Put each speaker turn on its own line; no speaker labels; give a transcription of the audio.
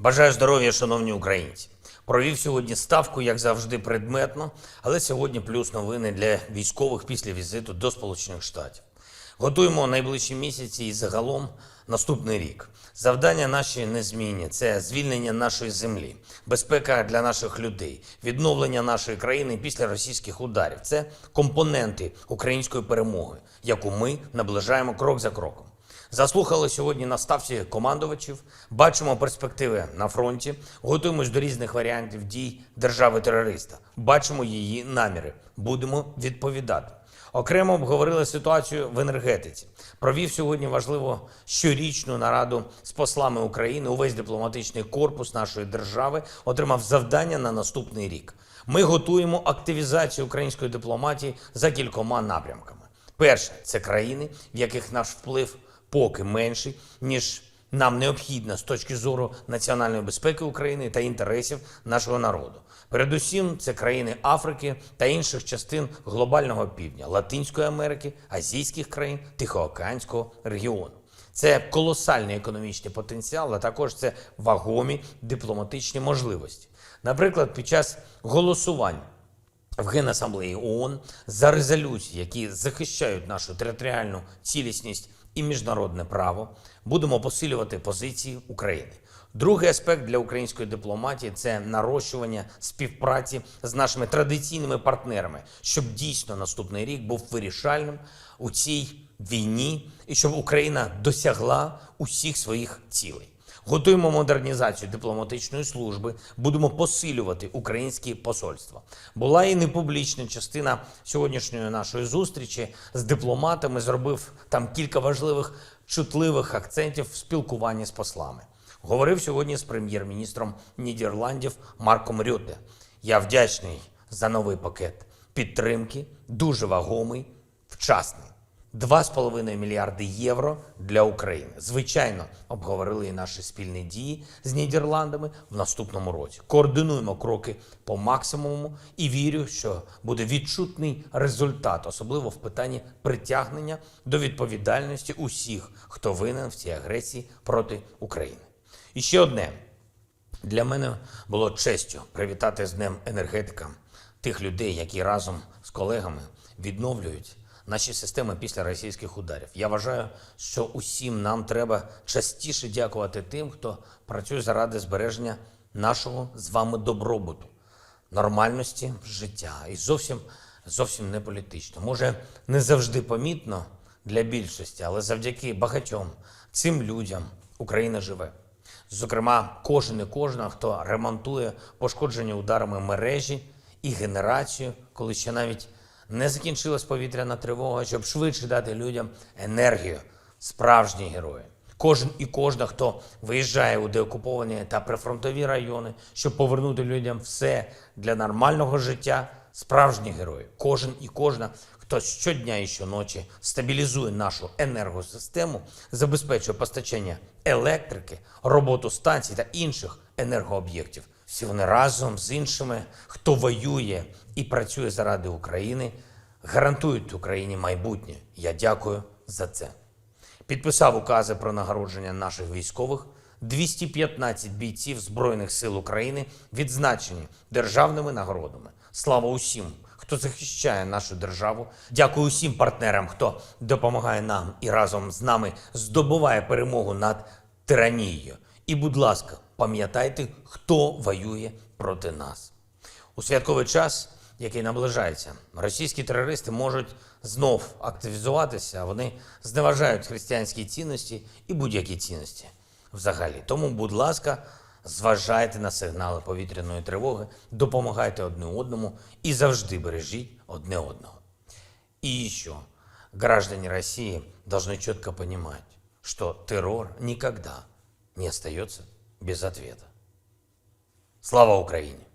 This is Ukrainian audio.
Бажаю здоров'я, шановні українці. Провів сьогодні ставку, як завжди, предметно, але сьогодні плюс новини для військових після візиту до Сполучених Штатів. Готуємо найближчі місяці і загалом наступний рік. Завдання наші незмінні це звільнення нашої землі, безпека для наших людей, відновлення нашої країни після російських ударів. Це компоненти української перемоги, яку ми наближаємо крок за кроком. Заслухали сьогодні на ставці командувачів, бачимо перспективи на фронті, готуємось до різних варіантів дій держави-терориста, бачимо її наміри, будемо відповідати. Окремо обговорили ситуацію в енергетиці. Провів сьогодні важливо щорічну нараду з послами України. Увесь дипломатичний корпус нашої держави отримав завдання на наступний рік. Ми готуємо активізацію української дипломатії за кількома напрямками. Перше це країни, в яких наш вплив поки менший, ніж нам необхідно з точки зору національної безпеки України та інтересів нашого народу. Передусім, це країни Африки та інших частин глобального півдня, Латинської Америки, азійських країн, Тихоокеанського регіону. Це колосальний економічний потенціал, а також це вагомі дипломатичні можливості. Наприклад, під час голосувань в Генасамблеї ООН за резолюції, які захищають нашу територіальну цілісність і міжнародне право, будемо посилювати позиції України. Другий аспект для української дипломатії це нарощування співпраці з нашими традиційними партнерами, щоб дійсно наступний рік був вирішальним у цій війні і щоб Україна досягла усіх своїх цілей. Готуємо модернізацію дипломатичної служби, будемо посилювати українські посольства. Була і непублічна частина сьогоднішньої нашої зустрічі з дипломатами. Зробив там кілька важливих чутливих акцентів в спілкуванні з послами. Говорив сьогодні з прем'єр-міністром Нідерландів Марком Рюте. Я вдячний за новий пакет підтримки, дуже вагомий, вчасний. 2,5 мільярди євро для України. Звичайно, обговорили і наші спільні дії з Нідерландами в наступному році. Координуємо кроки по максимуму і вірю, що буде відчутний результат, особливо в питанні притягнення до відповідальності усіх, хто винен в цій агресії проти України. І ще одне. Для мене було честю привітати з Днем енергетика тих людей, які разом з колегами відновлюють наші системи після російських ударів. Я вважаю, що усім нам треба частіше дякувати тим, хто працює заради збереження нашого з вами добробуту, нормальності життя і зовсім зовсім не політично. Може, не завжди помітно для більшості, але завдяки багатьом цим людям Україна живе. Зокрема, кожен і кожна, хто ремонтує пошкоджені ударами мережі і генерацію, коли ще навіть не закінчилась повітряна тривога, щоб швидше дати людям енергію, справжні герої. Кожен і кожна, хто виїжджає у деокуповані та прифронтові райони, щоб повернути людям все для нормального життя, справжні герої. Кожен і кожна, хто щодня і щоночі стабілізує нашу енергосистему, забезпечує постачання електрики, роботу станцій та інших енергооб'єктів. Всі вони разом з іншими, хто воює і працює заради України, гарантують Україні майбутнє. Я дякую за це. Підписав укази про нагородження наших військових. 215 бійців Збройних сил України відзначені державними нагородами. Слава усім, хто захищає нашу державу. Дякую усім партнерам, хто допомагає нам і разом з нами здобуває перемогу над тиранією. І, будь ласка, пам'ятайте, хто воює проти нас. У святковий час, який наближається, російські терористи можуть знов активізуватися. Вони зневажають християнські цінності і будь-які цінності взагалі. Тому, будь ласка, зважайте на сигнали повітряної тривоги, допомагайте одне одному і завжди бережіть одне одного. И еще, граждане России должны четко понимать, что террор никогда не остается без ответа. Слава Украине!